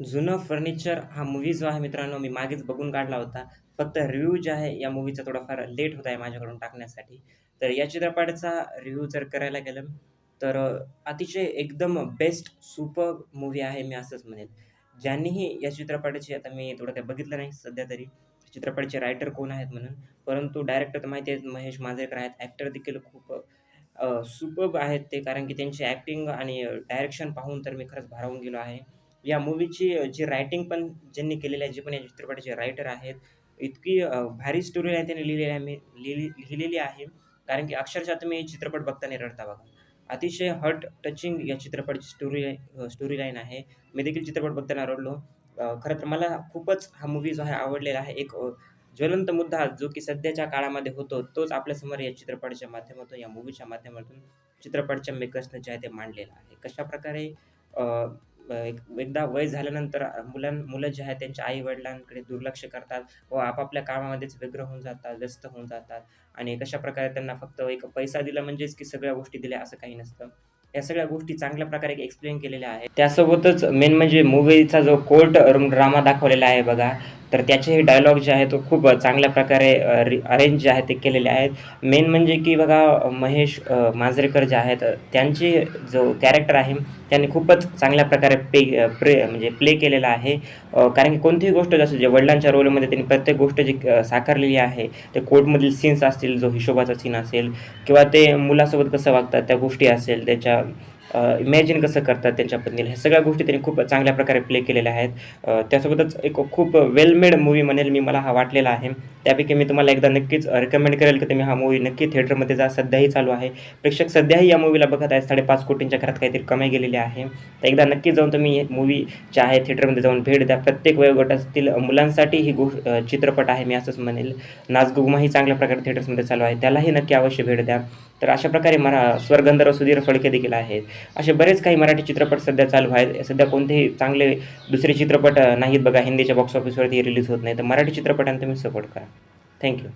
जुनं फर्निचर हा मूव्ही जो आहे मित्रांनो मी मागेच बघून काढला होता. फक्त रिव्ह्यू जे आहे या मूव्हीचा थोडाफार लेट होत आहे माझ्याकडून टाकण्यासाठी. तर या चित्रपटाचा रिव्ह्यू जर करायला गेलं तर अतिशय एकदम बेस्ट सुपर मूव्ही आहे मी असंच म्हणेन. ज्यांनीही या चित्रपटाची आता मी थोडं काही बघितलं नाही सध्या तरी चित्रपटाचे रायटर कोण आहेत म्हणून परंतु डायरेक्टर तर माहिती आहेत महेश मांजरेकर आहेत ॲक्टर देखील खूप सुपर्ब आहेत ते कारण की त्यांची ॲक्टिंग आणि डायरेक्शन पाहून तर मी खरंच भारावून गेलो आहे. या मूव्हीची जी रायटिंग पण ज्यांनी केलेली आहे जे पण या चित्रपटाचे रायटर आहेत इतकी भारी स्टोरी लाईन त्यांनी लिहिलेली आहे मी लिहिली लिहिलेली आहे. कारण की अक्षरशः तुम्ही चित्रपट बघताना रडता बघा. अतिशय हर्ट टचिंग या चित्रपटाची स्टोरी स्टोरी लाईन आहे. मी देखील चित्रपट बघताना रडलो. खरं तर मला खूपच हा मूव्ही जो आहे आवडलेला आहे. एक ज्वलंत मुद्दा जो की सध्याच्या काळामध्ये होतो तोच आपल्यासमोर या चित्रपटाच्या माध्यमातून या मूव्हीच्या माध्यमातून चित्रपटच्या मेकर्सनं जे आहे ते मांडलेलं आहे. कशाप्रकारे एक एकदा वय झाल्यानंतर मुलां मुलं जे आहेत त्यांच्या आई-वडिलांकडे दुर्लक्ष करतात व आपापल्या कामामध्येच व्यग्र होऊन जातात, व्यस्त होऊन जातात आणि कशाप्रकारे त्यांना फक्त एक पैसा दिला म्हणजेच की सगळ्या गोष्टी दिल्या असं काही नसतं. या सगळ्या गोष्टी चांगल्या प्रकारे एक्सप्लेन केलेल्या आहेत. त्यासोबतच मेन म्हणजे मूवीचा जो कोर्ट रूम ड्रामा दाखवलेला आहे बघा, तर त्याचे हे डायलॉग जे आहे तो खूप चांगल्या प्रकारे रि अरेंज जे आहे ते केलेले आहेत. मेन म्हणजे की बघा महेश मांजरेकर जे आहेत त्यांचे जो कॅरेक्टर आहे त्यांनी खूपच चांगल्या प्रकारे पे प्रे म्हणजे प्ले केलेला आहे. कारण की कोणतीही गोष्ट जसं जे वडिलांच्या रोलमध्ये त्यांनी प्रत्येक गोष्ट जी साकारलेली आहे, ते कोर्टमधील सीन्स असतील, जो हिशोबाचा सीन असेल किंवा ते मुलासोबत कसं वागतात त्या गोष्टी असेल, त्याच्या इमॅजिन कसं करतात त्यांच्या पत्नीला, ह्या सगळ्या गोष्टी त्यांनी खूप चांगल्या प्रकारे प्ले केलेल्या आहेत. त्यासोबतच एक खूप वेलमेड मूवी मूव्ही म्हणेल मी मला हा वाटलेला आहे. त्यापैकी मी तुम्हाला एकदा नक्कीच रिकमेंड करेल की तुम्ही हा मूव्ही नक्की थिएटरमध्ये जा. सध्याही चालू आहे. प्रेक्षक सध्याही या मूव्हीला बघत आहेत. 5.5 कोटींच्या घरात काहीतरी कमाई गेलेली आहे. तर एकदा नक्की जाऊन तुम्ही मूव्ही जे आहे थिएटरमध्ये जाऊन भेट द्या. प्रत्येक वयोगटातील मुलांसाठी ही गोष्ट चित्रपट आहे मी असंच म्हणेल. नाचगुगमाही चांगल्या प्रकारे थिएटर्समध्ये चालू आहे. त्यालाही नक्की अवश्य भेट द्या. तर अशा प्रकारे मरा स्वरगंधर्व सुधीर फडके देखील आहेत. असे बरेच काही मराठी चित्रपट सध्या चालू आहेत. सध्या कोणतेही चांगले दुसरे चित्रपट नाहीत बघा हिंदीच्या बॉक्स ऑफिसवरती रिलीज होत नाही. तर मराठी चित्रपटांना तुम्ही सपोर्ट करा. थँक्यू